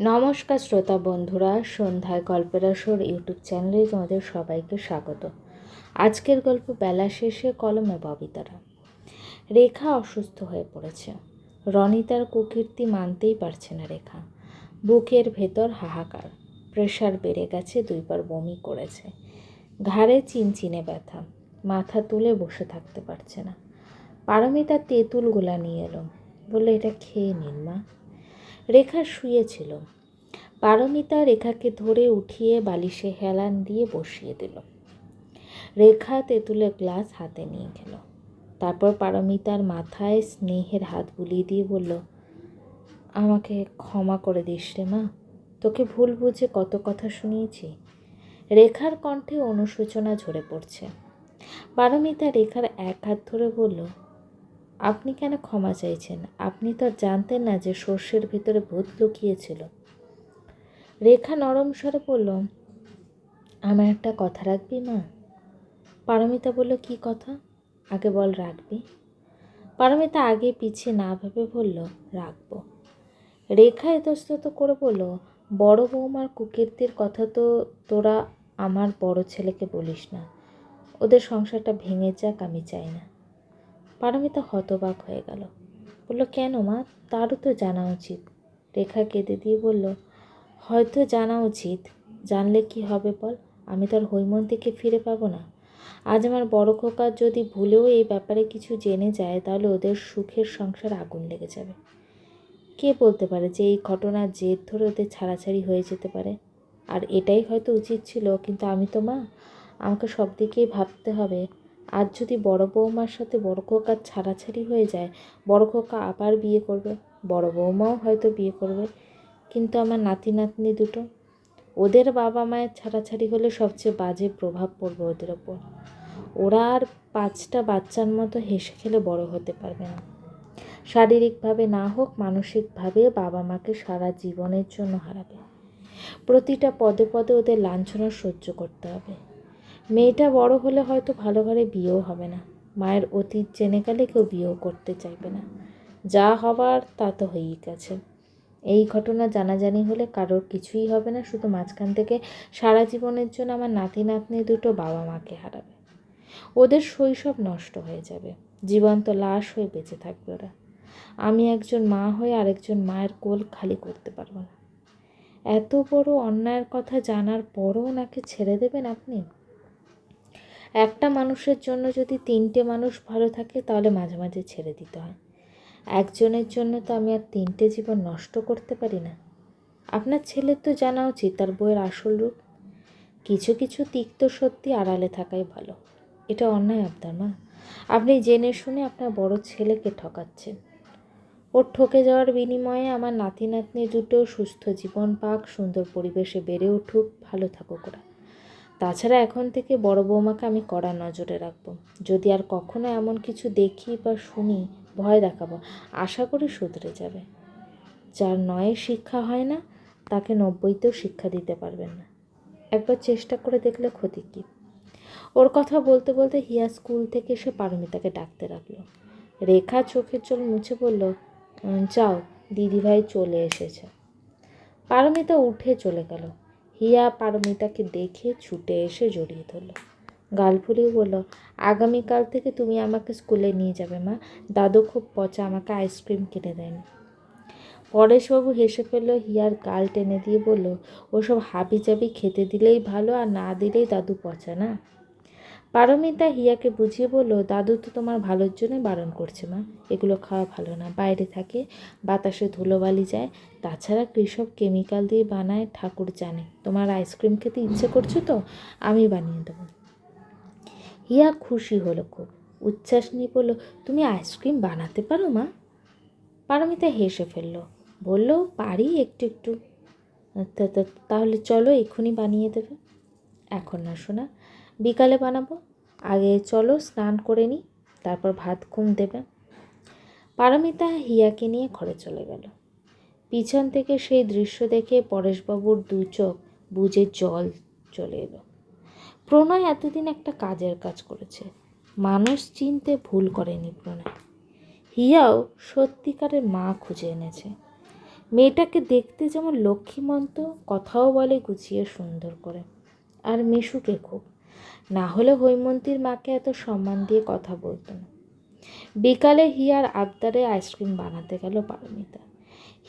নমস্কার শ্রোতা বন্ধুরা, সন্ধ্যায় গল্পের আসর ইউটিউব চ্যানেলে তোমাদের সবাইকে স্বাগত। আজকের গল্প বেলা শেষে কলমে ববিতারা। রেখা অসুস্থ হয়ে পড়েছে। রনি তার কুকীর্তি মানতেই পারছে না রেখা। বুকের ভেতর হাহাকার। প্রেশার বেড়ে গেছে, দুইবার বমি করেছে। ঘাড়ে চিনচিনে ব্যথা। মাথা তুলে বসে থাকতে পারছে না। পারমিতা তেঁতুলগুলা নিয়ে এলো। বলে এটা খেয়ে নিন মা। রেখা শুয়েছিল। পারমিতা রেখাকে ধরে উঠিয়ে বালিশে হেলান দিয়ে বসিয়ে দিল। রেখা তেঁতুলের গ্লাস হাতে নিয়ে গেল। তারপর পারমিতার মাথায় স্নেহের হাত বুলিয়ে দিয়ে বলল, আমাকে ক্ষমা করে দিস রে মা, তোকে ভুল বুঝে কত কথা শুনিয়েছি রেখার কণ্ঠে অনুশোচনা ঝরে পড়ছে। পারমিতা রেখার এক হাত ধরে বলল আপনি কেন ক্ষমা চাইছেন? আপনি তো জানতেন না যে সর্ষের ভিতরে ভূত লুকিয়েছিল। রেখা নরম স্বরে বলল, আমার একটা কথা রাখবি মা? পারমিতা বলল, কি কথা? আগে বল, রাখবি? পারমিতা আগে পিছিয়ে না ভেবে বলল, রাখব। রেখা এতস্তত করে বলল, বড় বৌমার কুকীর্তির কথা তো তোরা আমার বড় ছেলেকে বলিস না। ওদের সংসারটা ভেঙে যাক, আমি চাই না। পারমিতা হতবাক হয়ে গেল। বলল, কেন মা? তারও তো জানা উচিত। রেখা কেঁদে দিয়ে বলল, হয়তো জানা উচিত। জানলে কি হবে বল? আমি তো আর হৈমন্তীকে ফিরে পাবো না। আজ আমার বড় খোকা যদি ভুলেও এই ব্যাপারে কিছু জেনে যায়, তাহলে ওদের সুখের সংসার আগুন লেগে যাবে। কে বলতে পারে যে এই ঘটনার জেদ ধরে ওদের ছাড়াছাড়ি হয়ে যেতে পারে? আর এটাই হয়তো উচিত ছিল, কিন্তু আমি তো মা। আমাকে সব দিকেই ভাবতে হবে। আজ যদি বড় বৌমার সাথে বড় খোকার ছাড়াছাড়ি হয়ে যায়, বড় খোকা আবার বিয়ে করবে। বড় বৌমাও হয়তো বিয়ে করবে। কিন্তু আমার নাতি নাতনি দুটো। ওদের বাবা মায়ের ছাড়াছাড়ি হলে সবচেয়ে বাজে প্রভাব পড়বে ওদের ওপর। ওরা আর পাঁচটা বাচ্চার মতো হেসে খেলে বড় হতে পারবে না। শারীরিকভাবে না হোক, মানসিকভাবে বাবা মাকে সারা জীবনের জন্য হারাবে। প্রতিটা পদে পদে ওদের লাঞ্ছনা সহ্য করতে হবে। মেয়েটা বড় হলে হয়তো ভালো ঘরে বিয়েও হবে না। মায়ের অতীত জেনে গেলে কেউ বিয়েও করতে চাইবে না। যা হবার তা তো হয়েই গেছে। এই ঘটনা জানাজানি হলে কারোর কিছুই হবে না, শুধু মাঝখান থেকে সারা জীবনের জন্য আমার নাতি নাতনি দুটো বাবা মাকে হারাবে। ওদের শৈশব নষ্ট হয়ে যাবে। জীবন্ত লাশ হয়ে বেঁচে থাকবে ওরা। আমি একজন মা হয়ে আরেকজন মায়ের কোল খালি করতে পারব না। এত বড় অন্যায়ের কথা জানার পরও ওনাকে ছেড়ে দেবেন আপনি? একটা মানুষের জন্য যদি তিনটে মানুষ ভালো থাকে, তাহলে মাঝে মাঝে ছেড়ে দিতে হয়। একজনের জন্য তো আমি আর তিনটে জীবন নষ্ট করতে পারি না। আপনার ছেলের তো জানা উচিত, তার বইয়ের আসল রূপ। কিছু কিছু তিক্ত সত্যি আড়ালে থাকাই ভালো। এটা অন্যায় আপনার, মা। আপনি জেনে শুনে আপনার বড় ছেলেকে ঠকাচ্ছেন। ওর ঠকে যাওয়ার বিনিময়ে আমার নাতি নাতনি দুটো সুস্থ জীবন পাক, সুন্দর পরিবেশে বেড়ে উঠুক, ভালো থাকুক ওরা। তাছাড়া এখন থেকে বড় বৌমাকে আমি কড়া নজরে রাখব। যদি আর কখনো এমন কিছু দেখি বা শুনি, ভয় দেখাবো। আশা করি শুধরে যাবে। যার নয়ে শিক্ষা হয় না, তাকে নব্বইতেও শিক্ষা দিতে পারবেন না। একবার চেষ্টা করে দেখলে ক্ষতি কী? ওর কথা বলতে বলতে হিয়া স্কুল থেকে এসে পারমিতাকে ডাকতে রাখল রেখা চোখের জল মুছে বলল যাও, দিদিভাই চলে এসেছে। পারমিতা উঠে চলে গেল। হিয়া পারমিতাকে দেখে ছুটে এসে জড়িয়ে ধরল। গাল ফুলিয়ে বলল, আগামীকাল থেকে তুমি আমাকে স্কুলে নিয়ে যাবে, মা। দাদু খুব পচা, আমাকে আইসক্রিম কিনে দেয়নি। পরেশবাবু হেসে ফেলল, হিয়ার গাল টেনে দিয়ে বলল, ওসব হাবি চাবি খেতে দিলেই ভালো, আর না দিলেই দাদু পচা, না? পারমিতা হিয়াকে বুঝিয়ে বলল, দাদু তো তোমার ভালোর জন্য বারণ করছে মা। এগুলো খাওয়া ভালো না। বাইরে থাকে, বাতাসে ধুলোবালি যায়। তাছাড়া কৃষক কেমিক্যাল দিয়ে বানায়, ঠাকুর জানে। তোমার আইসক্রিম খেতে ইচ্ছে করছ তো? আমি বানিয়ে দেবো। হিয়া খুশি হলো খুব। উচ্ছ্বাস নিয়ে বলল, তুমি আইসক্রিম বানাতে পারো মা? পারমিতা হেসে ফেলল, বলল, পারি একটু একটু। তাহলে চলো এক্ষুনি বানিয়ে দেবে। এখন না শোনা বিকালে বানাবো। আগে চলো স্নান করে নিই, তারপর ভাত ঘুম দেবে। পারমিতা হিয়াকে নিয়ে ঘরে চলে গেল। পিছন থেকে সেই দৃশ্য দেখে পরেশবাবুর দু চোখ বুঝে জল চলে এলো। প্রণয় এতদিন একটা কাজের কাজ করেছে। মানুষ চিনতে ভুল করেনি প্রণয়। হিয়াও সত্যিকারের মা খুঁজে এনেছে। মেয়েটাকে দেখতে যেমন লক্ষ্মীমন্ত, কথাও বলে গুছিয়ে সুন্দর করে। আর মিশুকে খুব। না হলে হৈমন্তীর মাকে এত সম্মান দিয়ে কথা বলতো না। বিকালে হিয়ার আবদারে আইসক্রিম বানাতে গেল পারমিতা।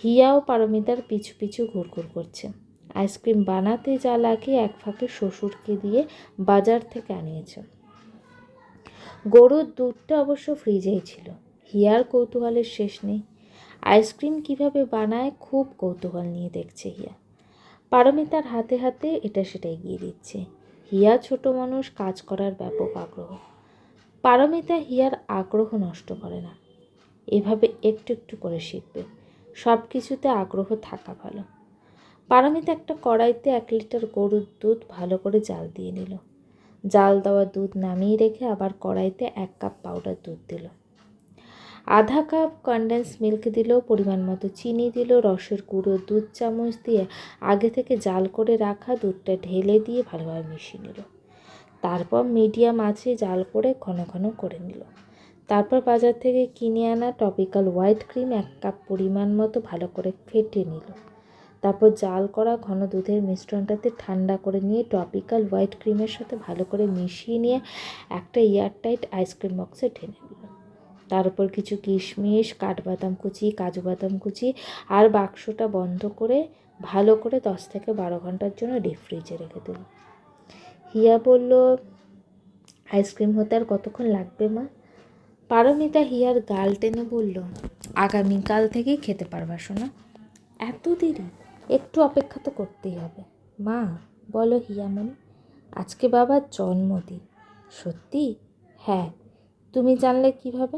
হিয়াও পারমিতার পিছু পিছু ঘুরঘুর করছে। আইসক্রিম বানাতে যা লাগে এক ফাঁকে শ্বশুরকে দিয়ে বাজার থেকে আনিয়েছে। গরুর দুধটা অবশ্য ফ্রিজেই ছিল। হিয়ার কৌতূহলের শেষ নেই। আইসক্রিম কীভাবে বানায় খুব কৌতূহল নিয়ে দেখছে হিয়া। পারমিতার হাতে হাতে এটা সেটা এগিয়ে দিচ্ছে। হিয়া ছোট মানুষ কাজ করার ব্যাপক আগ্রহ। পারমিতা হিয়ার আগ্রহ নষ্ট করে না। এভাবে একটু একটু করে শিখবে। সব কিছুতে আগ্রহ থাকা ভালো। পারমিতা একটা কড়াইতে এক লিটার গরুর দুধ ভালো করে জাল দিয়ে নিল। জাল দেওয়া দুধ নামিয়ে রেখে আবার কড়াইতে এক কাপ পাউডার দুধ দিল। আধা কাপ কনডেন্স মিল্ক দিল, পরিমাণ মতো চিনি দিল, রসের গুঁড়ো, দুধ চামচ দিয়ে আগে থেকে জাল করে রাখা দুধটা ঢেলে দিয়ে ভালোভাবে মিশিয়ে নিল। তারপর মিডিয়াম আছে জাল করে ঘন ঘন করে নিল। তারপর বাজার থেকে কিনে আনা টপিক্যাল হোয়াইট ক্রিম এক কাপ পরিমাণ মতো ভালো করে ফেটে নিল। তারপর জাল করা ঘন দুধের মিশ্রণটাতে ঠান্ডা করে নিয়ে টপিক্যাল হোয়াইট ক্রিমের সাথে ভালো করে মিশিয়ে নিয়ে একটা এয়ারটাইট আইসক্রিম বক্সে ঢেলে নিল তার উপর কিছু কিশমিশ, কাঠবাদাম কুচি কাজু বাদাম কুচি আর বাক্সটা বন্ধ করে, ভালো করে দশ থেকে বারো ঘণ্টার জন্য ডিপ ফ্রিজে রেখে দিল। হিয়া বলল, আইসক্রিম হতে আর কতক্ষণ লাগবে মা? পারমিতা হিয়ার গাল টেনে বলল, আগামীকাল থেকেই খেতে পারবা শোনা এত দেরি? একটু অপেক্ষা তো করতেই হবে। মা, বলো হিয়া হিয়ামণি আজকে বাবার জন্মদিন। সত্যি? হ্যাঁ। তুমি জানলে কীভাবে?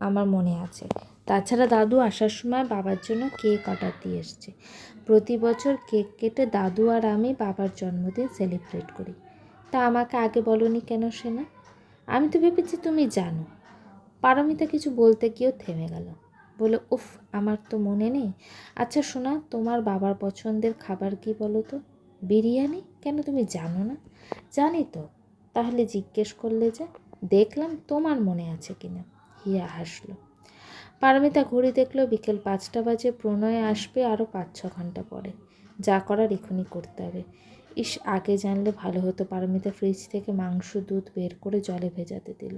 আমার মনে আছে। তাছাড়া দাদু আসার সময় বাবার জন্য কেক অর্ডার দিয়ে এসছে। প্রতি বছর কেক কেটে দাদু আর আমি বাবার জন্মদিন সেলিব্রেট করি। তা আমাকে আগে বলনি কেন সে না আমি তো ভেবেছি তুমি জানো। পারমিতা কিছু বলতে গিয়েও থেমে গেল। বলে উফ, আমার তো মনে নেই। আচ্ছা শোনা তোমার বাবার পছন্দের খাবার কি বলো তো? বিরিয়ানি? কেন তুমি জানো না? জানি তো। তাহলে জিজ্ঞেস করলে যে, দেখলাম তোমার মনে আছে কিনা। হিয়া হাসলো পারমিতা ঘড়ি দেখল বিকেল পাঁচটা বাজে, প্রণয় আসবে আরও পাঁচ ছ ঘণ্টা পরে। যা করার এখনই করতে হবে। ইস, আগে জানলে ভালো হতো। পারমিতা ফ্রিজ থেকে মাংস, দুধ বের করে জলে ভেজাতে দিল।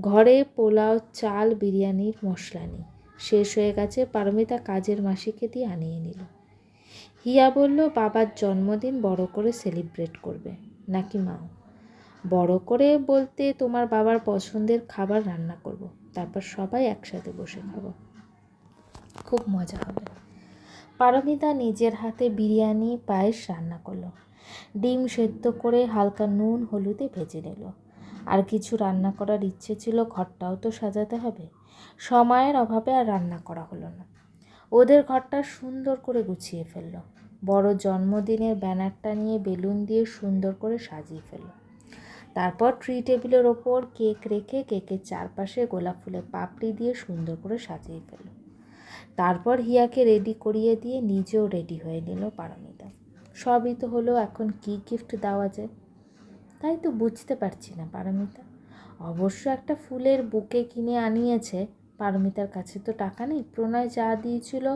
ঘরে পোলাও, চাল, বিরিয়ানির মশলা নেই। শেষ হয়ে গেছে, পারমিতা কাজের মাসিকে দিয়ে আনিয়ে নিল। হিয়া বলল, বাবার জন্মদিন বড় করে সেলিব্রেট করবে। নাকি মাও? বড় করে বলতে তোমার বাবার পছন্দের খাবার রান্না করব। তারপর সবাই একসাথে বসে খাব। খুব মজা হবে। পারমিতা নিজের হাতে বিরিয়ানি, পায়েস রান্না করল। ডিম সেদ্ধ করে হালকা নুন, হলুদে ভেজে নিল। আর কিছু রান্না করার ইচ্ছে ছিল, ঘরটাও তো সাজাতে হবে। সময়ের অভাবে আর রান্না করা হলো না। ওদের ঘরটা সুন্দর করে গুছিয়ে ফেলল। বড় জন্মদিনের ব্যানারটা নিয়ে বেলুন দিয়ে সুন্দর করে সাজিয়ে ফেলল। তারপর ট্রি টেবিলের ওপর কেক রেখে কেকের চারপাশে গোলাপ ফুলের পাপড়ি দিয়ে সুন্দর করে সাজিয়ে ফেল তারপর হিয়াকে রেডি করিয়ে দিয়ে নিজেও রেডি হয়ে নিল পারমিতা। সবই তো হলো এখন কি গিফট দেওয়া যায়? তাই তো বুঝতে পারছি না পারমিতা। অবশ্য একটা ফুলের বুকে কিনে আনিয়েছে, পারমিতার কাছে তো টাকা নেই। প্রণয় যা দিয়েছিল,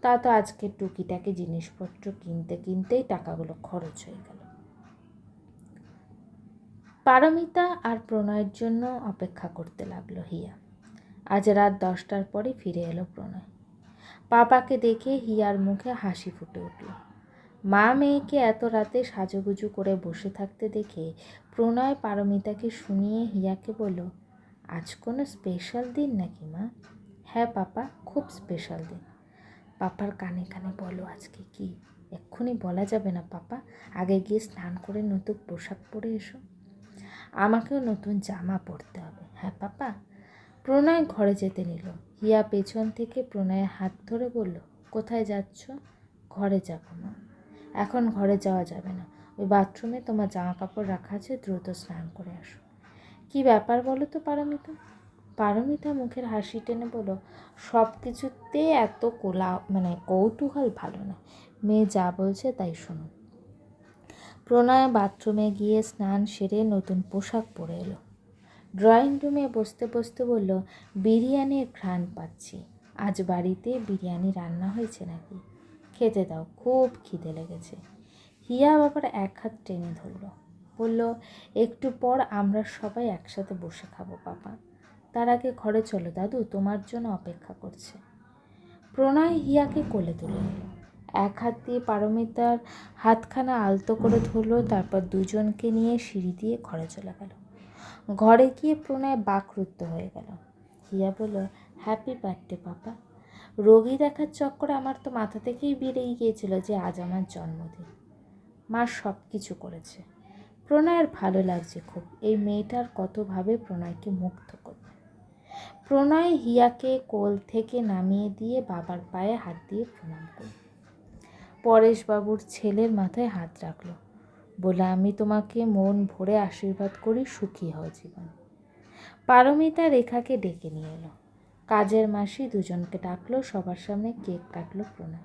তা তো আজকের টুকিটাকে জিনিসপত্র কিনতে কিনতেই টাকাগুলো খরচ হয়ে গেল। পারমিতা আর প্রণয়ের জন্য অপেক্ষা করতে লাগল হিয়া। আজ রাত দশটার পরে ফিরে এলো প্রণয়। পাপাকে দেখে হিয়ার মুখে হাসি ফুটে উঠল। মা মেয়েকে এত রাতে সাজুগুজু করে বসে থাকতে দেখে প্রণয় পারমিতাকে শুনিয়ে হিয়াকে বলল, আজ কোনো স্পেশাল দিন নাকি মা? হ্যাঁ পাপা, খুব স্পেশাল দিন। পাপার কানে কানে বলো আজকে কি? এক্ষুনি বলা যাবে না পাপা। আগে গিয়ে স্নান করে নতুন পোশাক পরে এসো। আমাকেও নতুন জামা পরতে হবে। হ্যাঁ পাপা? প্রণয় ঘরে যেতে নিল। হিয়া পেছন থেকে প্রণয়ের হাত ধরে বলল, কোথায় যাচ্ছ? ঘরে যাব না। এখন ঘরে যাওয়া যাবে না। ওই বাথরুমে তোমার জামা কাপড় রাখা আছে, দ্রুত স্নান করে আসো। কি ব্যাপার বলো তো পারমিতা? পারমিতা মুখের হাসি টেনে বলো সব কিছুতে এত কোলা মানে কৌতূহল ভালো না। মেয়ে যা বলছে তাই শুনুন প্রণয় বাথরুমে গিয়ে স্নান সেরে নতুন পোশাক পরে এলো। ড্রয়িং রুমে বসতে বসতে বলল, বিরিয়ানির ঘ্রাণ পাচ্ছি। আজ বাড়িতে বিরিয়ানি রান্না হয়েছে নাকি? খেতে দাও, খুব খিদে লেগেছে। হিয়া বাবার এক হাত টেনে ধরলো। বলল, একটু পর আমরা সবাই একসাথে বসে খাব, পাপা। তার আগে ঘরে চলো, দাদু, তোমার জন্য অপেক্ষা করছে। প্রণয় হিয়াকে কোলে তুলে নিল এক হাত দিয়ে পারমিতার হাতখানা আলতো করে ধরলো, তারপর দুজনকে নিয়ে সিঁড়ি দিয়ে ঘরে চলে গেল। ঘরে গিয়ে প্রণয় বাকরুদ্ধ হয়ে গেল। হিয়া বলল হ্যাপি বার্থডে পাপা। রোগী দেখার চক্করে আমার তো মাথা থেকেই বেরিয়ে গিয়েছিল যে আজ আমার জন্মদিন। মা সব কিছু করেছে। প্রণয়ের ভালো লাগছে খুব। এই মেয়েটার কতভাবে প্রণয়কে মুগ্ধ করবে। প্রণয় হিয়াকে কোল থেকে নামিয়ে দিয়ে বাবার পায়ে হাত দিয়ে প্রণাম করল। পরেশবাবুর ছেলের মাথায় হাত রাখল। বলে, আমি তোমাকে মন ভরে আশীর্বাদ করি, সুখী হও জীবন। পারমিতা রেখাকে ডেকে নিয়ে এলো। কাজের মাসি দুজনকে ডাকলো, সবার সামনে কেক কাটলো প্রণয়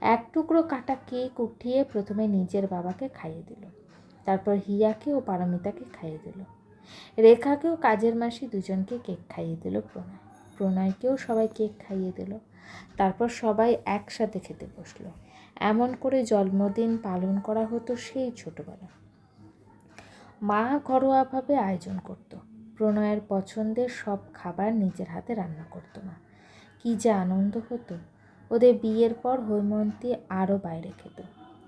এক টুকরো কাটা কেক উঠিয়ে প্রথমে নিজের বাবাকে খাইয়ে দিল। তারপর হিয়াকে ও পারমিতাকে খাইয়ে দিল। রেখাকেও কাজের মাসি দুজনকে কেক খাইয়ে দিল প্রণয় প্রণয়কেও সবাই কেক খাইয়ে দিল। তারপর সবাই একসাথে খেতে বসল। এমন করে জন্মদিন পালন করা হতো সেই ছোটবেলা। মা ঘরোয়াভাবে আয়োজন করতো। প্রণয়ের পছন্দের সব খাবার নিজের হাতে রান্না করতো মা। কী যে আনন্দ হতো। ওদের বিয়ের পর হৈমন্তী আরও বাইরে খেত।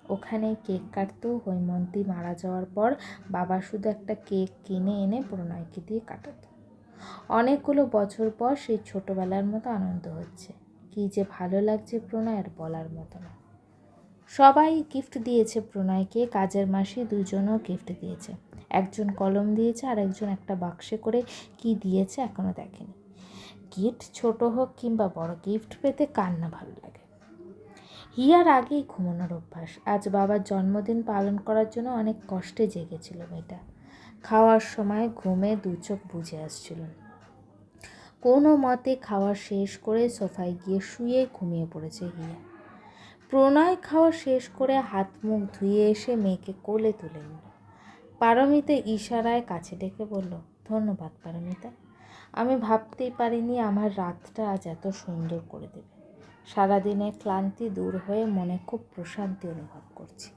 ওখানে কেক কাটতো, হৈমন্তী মারা যাওয়ার পর বাবা শুধু একটা কেক কিনে এনে প্রণয়কে দিয়ে কাটাতো। অনেকগুলো বছর পর সেই ছোটোবেলার মতো আনন্দ হচ্ছে। কী যে ভালো লাগছে প্রণয়ের বলার মতো না। সবাই গিফট দিয়েছে প্রণয়কে, কাজের মাসি দুজনও গিফট দিয়েছে। একজন কলম দিয়েছে আর একজন একটা বাক্সে করে কি দিয়েছে এখনও দেখেনি। গিফট ছোট হোক কিংবা বড় গিফট পেতে কার না ভালো লাগে? হিয়ার আগেই ঘুমানোর অভ্যাস। আজ বাবার জন্মদিন পালন করার জন্য অনেক কষ্টে জেগেছিল মেয়েটা। খাওয়ার সময় ঘুমে দু চোখ বুঝে আসছিল। কোনো মতে খাওয়া শেষ করে সোফায় গিয়ে শুয়ে ঘুমিয়ে পড়েছে হিয়া। প্রণয় খাওয়া শেষ করে হাত মুখ ধুয়ে এসে মেয়েকে কোলে তুলে নিল। পারমিতা ইশারায় কাছে ডেকে বলল, ধন্যবাদ পারমিতা। আমি ভাবতেই পারিনি আমার রাতটা আজ এত সুন্দর করে দেবে। সারাদিনের ক্লান্তি দূর হয়ে মনে খুব প্রশান্তি অনুভব করছি।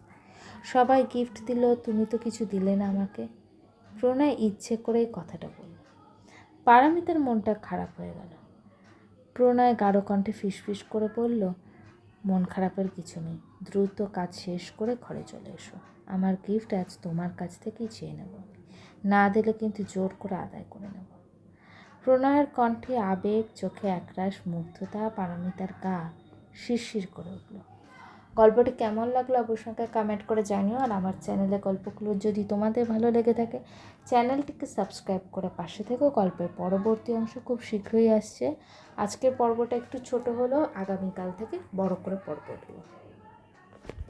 সবাই গিফট দিল, তুমি তো কিছু দিলে না আমাকে। প্রণয় ইচ্ছে করেই কথাটা বলল। পারমিতার মনটা খারাপ হয়ে গেল। প্রণয় গাঢ় কণ্ঠে ফিসফিস করে বলল মন খারাপের কিছু নেই। দ্রুত কাজ শেষ করে ঘরে চলে এসো। আমার গিফট আজ তোমার কাছ থেকেই চেয়ে নেব। না দিলে কিন্তু জোর করে আদায় করে নেব। প্রণয়ের কণ্ঠে আবেগ, চোখে একরাশ মুগ্ধতা, পারমিতার গা শিরশির করে উঠল। গল্পটি কেমন লাগল অবশ্যই কমেন্ট করে জানিও আর আমার চ্যানেলে গল্পগুলো যদি তোমাদের ভালো লেগে থাকে চ্যানেলটিকে সাবস্ক্রাইব করে পাশে থেকেও গল্পের পরবর্তী অংশ খুব শীঘ্রই আসছে। আজকের পর্বটা একটু ছোট হলেও আগামীকাল থেকে বড় করে পর্ব দেবো